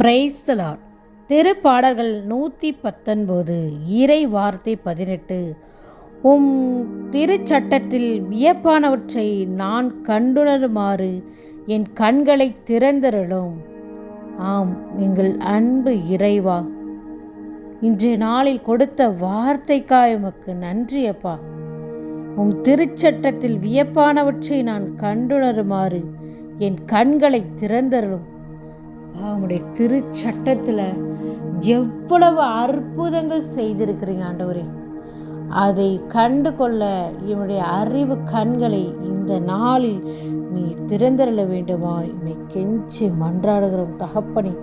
Praise the Lord திருப்பாடல்கள் நூற்றி பத்தொன்பது இறை வார்த்தை பதினெட்டு. உம் திருச்சட்டத்தில் வியப்பானவற்றை நான் கண்டுணருமாறு என் கண்களை திறந்தருளும். ஆம் எங்கள் அன்பு இறைவா இன்றைய நாளில் கொடுத்த வார்த்தைக்காய் உமக்கு நன்றி அப்பா. உம் திருச்சட்டத்தில் வியப்பானவற்றை நான் கண்டுணருமாறு என் கண்களை திறந்தருளும். உம்முடைய திருச்சட்டத்தில் எவ்வளவு அற்புதங்கள் செய்திருக்கிறீங்க ஆண்டவரே. அதை கண்டு கொள்ள என்னுடைய அறிவு கண்களை இந்த நாளில் நீ திறந்திரல வேண்டுமா இமை கெஞ்சி மன்றாடுகிறோம் தகப்பனி.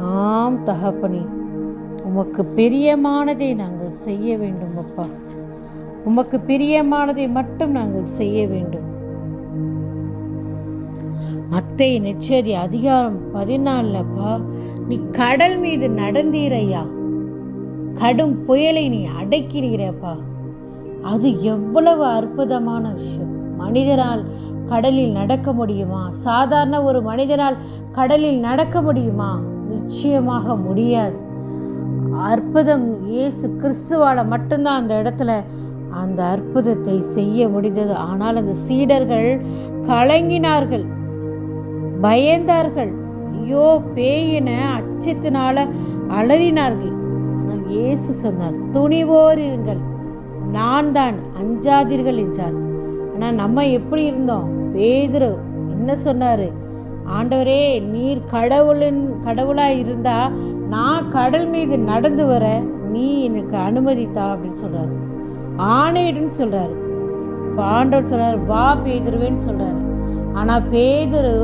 ஆம் தகப்பனி உமக்கு பிரியமானதை நாங்கள் செய்ய வேண்டும் அப்பா. உமக்கு பிரியமானதை மட்டும் நாங்கள் செய்ய வேண்டும். மத்தை நெச்சரி அதிகாரம் பதினாலுலப்பா நீ கடல் மீது நடந்தீரையா? கடும் புயலை நீ அடக்கிறீரப்பா. அது எவ்வளவு அற்புதமான விஷயம். மனிதனால் கடலில் நடக்க முடியுமா? சாதாரண ஒரு மனிதனால் கடலில் நடக்க முடியுமா? நிச்சயமாக முடியாது. அற்புதம் இயேசு கிறிஸ்துவால் மட்டும்தான் அந்த இடத்துல அந்த அற்புதத்தை செய்ய முடிந்தது. ஆனால் அந்த சீடர்கள் கலங்கினார்கள். பயந்தார்கள். ஐயோ பேயின அச்சத்தினால அலறினார்கள். ஆனால் இயேசு சொன்னார் துணிவோர் இருங்கள். நான் தான் அஞ்சாதீர்கள் என்றார். ஆனால் நம்ம எப்படி இருந்தோம்? பேதுரு என்ன சொன்னார்? ஆண்டவரே நீர் கடவுளின் கடவுளாக இருந்தால் நான் கடல் மீது நடந்து வர நீ எனக்கு அனுமதித்தா? அப்படின்னு சொல்கிறார் ஆணையிடுன்னு சொல்கிறாரு இப்போ ஆண்டவர் சொல்கிறார் வா பேதுருவேன்னு சொல்கிறாரு ஆனால் பேதுரு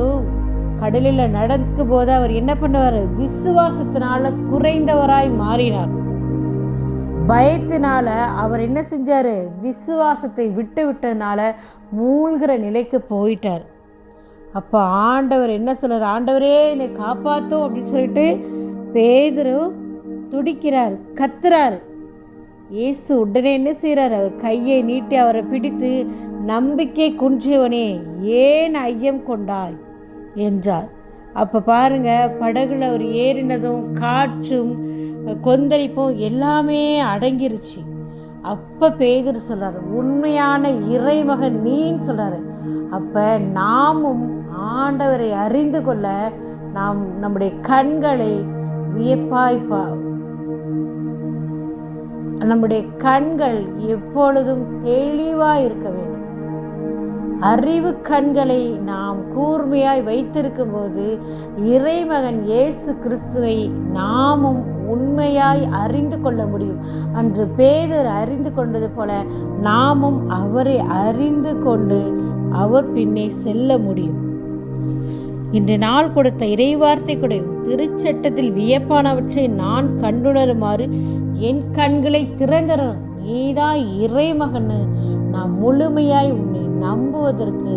கடலில் நடக்கும் போது அவர் என்ன பண்ணுவார்? விசுவாசத்தினால குறைந்தவராய் மாறினார். பயத்தினால அவர் என்ன செஞ்சாரு? விசுவாசத்தை விட்டு விட்டதுனால மூழ்கிற நிலைக்கு போயிட்டார். அப்போ ஆண்டவர் என்ன சொல்கிறார் ஆண்டவரே என்னை காப்பாற்றும் அப்படின்னு சொல்லிட்டு பேதுரு துடிக்கிறார் கத்துறாரு. இயேசு உடனே என்ன செய்கிறார் அவர் கையை நீட்டி அவரை பிடித்து நம்பிக்கை குன்றியவனே ஏன் ஐயம் கொண்டாய்? என்றார். அப்போ பாருங்க படகுல அவர் ஏறினதும் காற்றும் கொந்தளிப்பும் எல்லாமே அடங்கிருச்சு. அப்போ பேதர் சொல்கிறாரு உண்மையான இறைமகன் நீன்னு சொல்கிறாரு அப்போ நாமும் ஆண்டவரை அறிந்து கொள்ள நாம் நம்முடைய கண்களை வியப்பாய் பா நம்முடைய கண்கள் எப்பொழுதும் தெளிவாக இருக்க வேண்டும். அறிவு கண்களை நாம் கூர்மையாய் வைத்திருக்கும் போது இறைமகன் இயேசு கிறிஸ்துவை நாமும் உண்மையாய் அறிந்து கொள்ள முடியும். அன்று பேதர் அறிந்து கொண்டது போல நாமும் அவரை அறிந்து கொண்டு அவர் பின்னே செல்ல முடியும். இன்று நாள் கொடுத்த இறைவார்த்தை கூட திருச்சட்டத்தில் வியப்பானவற்றை நான் கண்டுணருமாறு என் கண்களை திறந்தரும் நீதான் இறைமகன்னு நான் முழுமையாய் உன்னை நம்புவதற்கு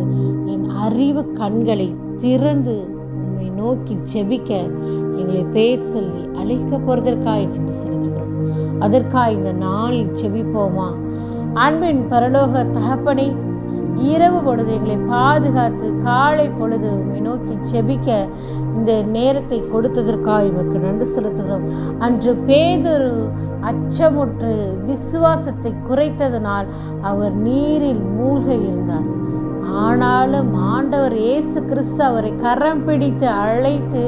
என் அறிவு கண்களை திறந்து உண்மை நோக்கி ஜெபிக்க எங்களை பெயர் சொல்லி அழைக்க போறதற்காய் நன்றி செலுத்துகிறோம். அதற்காக இந்த நாளில் ஜெபிப்போமா? அன்பின் பரலோக தகப்பனை இரவு பொழுது எங்களை பாதுகாத்து காலை பொழுது உண்மை நோக்கி செபிக்க இந்த நேரத்தை கொடுத்ததற்காக எமக்கு நன்றி செலுத்துகிறோம். அன்று பேதொரு அச்சமுற்று விசுவாசத்தை குறைத்ததனால் அவர் நீரில் மூழ்க இருந்தார். ஆனாலும் ஆண்டவர் இயேசு கிறிஸ்து அவரை கரம் பிடித்து அழைத்து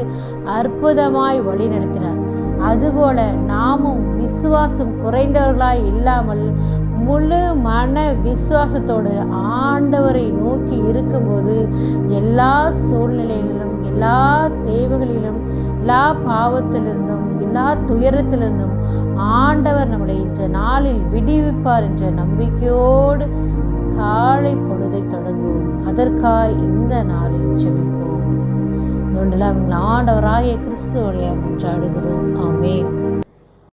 அற்புதமாய் வழிநடத்தினார் அதுபோல நாமும் விசுவாசம் குறைந்தவர்களாய் இல்லாமல் முழு மன விசுவாசத்தோடு ஆண்டவரை நோக்கி இருக்கும்போது எல்லா சூழ்நிலையிலும் எல்லா தேவைகளிலும் எல்லா பாவத்திலிருந்தும் எல்லா துயரத்திலிருந்தும் ஆண்டவர் நம்முடைய இன்ற நாளில் விடுவிப்பார் என்ற நம்பிக்கையோடு காலை பொழுதை தொடங்குவோம். அதற்காய் இந்த நாளில் செபிப்போம் ஆண்டவராய கிறிஸ்துவ வழியாக முன்றாடுகிறோம் ஆமேன்.